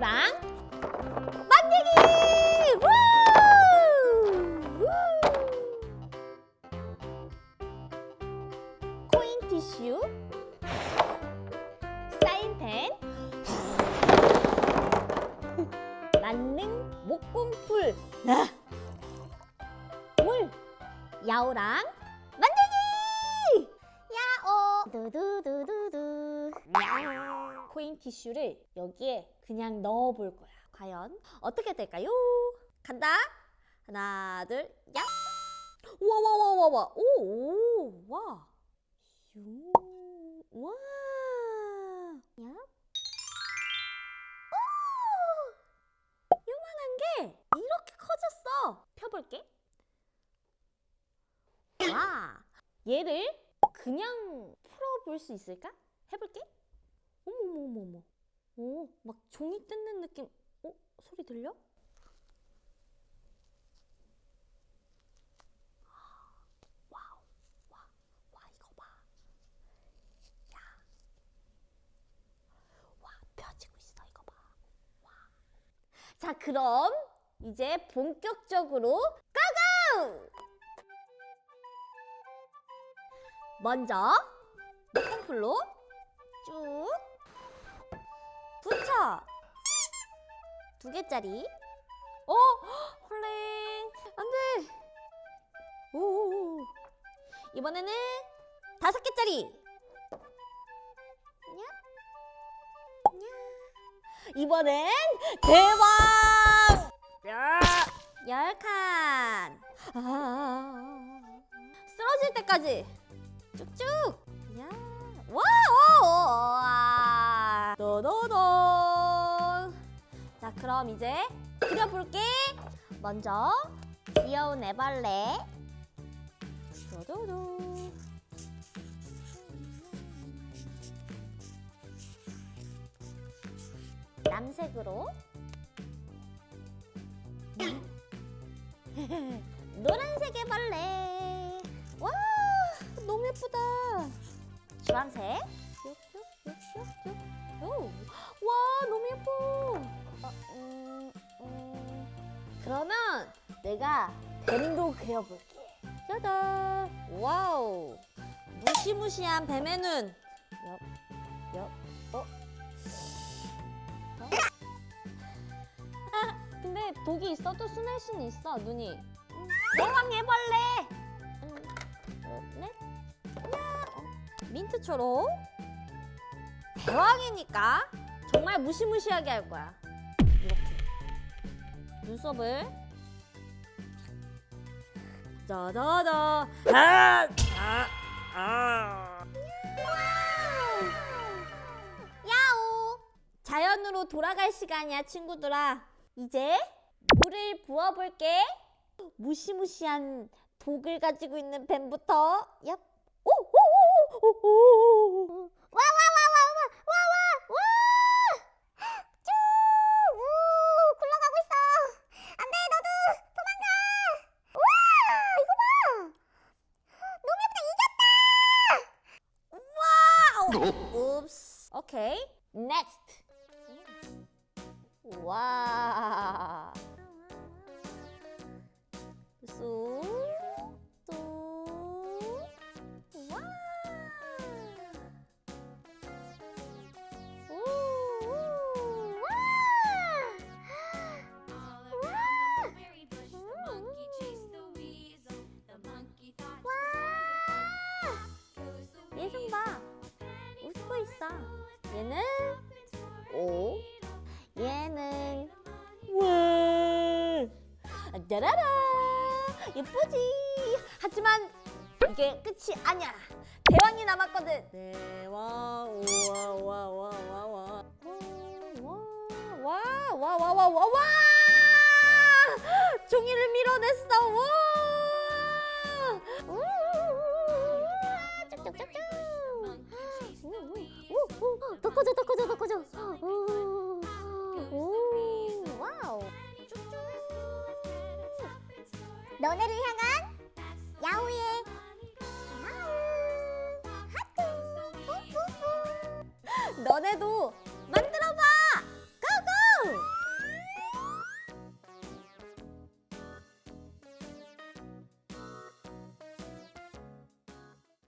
가로랑 만들기! 우! 우! 코인 티슈, 사인펜, 만능 목공풀, 물, 야오랑 만들기! 야오! 두두두두두. 야. 코인 티슈를 여기에 그냥 넣어 볼 거야. 과연 어떻게 될까요? 간다. 하나, 둘, 야. 우와, 와, 와, 와, 와. 오, 오, 와. 유. 와. 야. 오! 요만한 게 이렇게 커졌어. 펴 볼게. 와. 얘를 그냥 풀어 볼 수 있을까? 해 볼게. 어머머머머. 오, 막 종이 뜯는 느낌. 어? 소리 들려? 와우. 와, 와 이거 봐. 야. 와, 펴지고 있어. 이거 봐. 와. 자, 그럼 이제 본격적으로 고고! 먼저 콩풀로 쭉 두 개짜리. 어, 헐랭. 안 돼. 오. 이번에는 다섯 개짜리. 이번엔 대왕. 야. 열 칸. 아. 쓰러질 때까지 쭉쭉. 야. 와. 도도돈. 자, 그럼 이제 그려볼게. 먼저 귀여운 애벌레. 도도도. 남색으로. 노란색 애벌레. 와, 너무 예쁘다. 주황색. 그러면 내가 뱀도 그려볼게. 짜잔. 와우. 무시무시한 뱀의 눈. 옆, 옆, 어? 어? 아, 근데 독이 있어도 순할수는 있어, 눈이. 음, 대왕 애벌레. 음, 어, 네? 민트초록. 대왕이니까 정말 무시무시하게 할 거야. 눈썹을. 짜자자. 아! 아! 아! 야오! 자연으로 돌아갈 시간이야, 친구들아. 이제 물을 부어볼게. 무시무시한 독을 가지고 있는 뱀부터. 얍. 오! 오! 오! 오! 오! 오! 와! 와! 와! 와! 와! 와! 와! 쭉! 우! 굴러가고 있어. 안 돼, 너도 도망가. 와! 이거 봐. 너무 예쁘다. 얘는 오. 얘는 와. 짜라라. 예쁘지. 하지만 이게 끝이 아니야. 대왕이 남았거든. 대왕. 우와 우와 우와 우와 우와. 와와와와와와 와. 종이를 밀어냈어. 와. 우와. 짝짝짝짝. 더 커져 더 커져 더 커져. 오, 오, 와우. 너네를 향한 야우의 마음. 하트. 너네도 만들어봐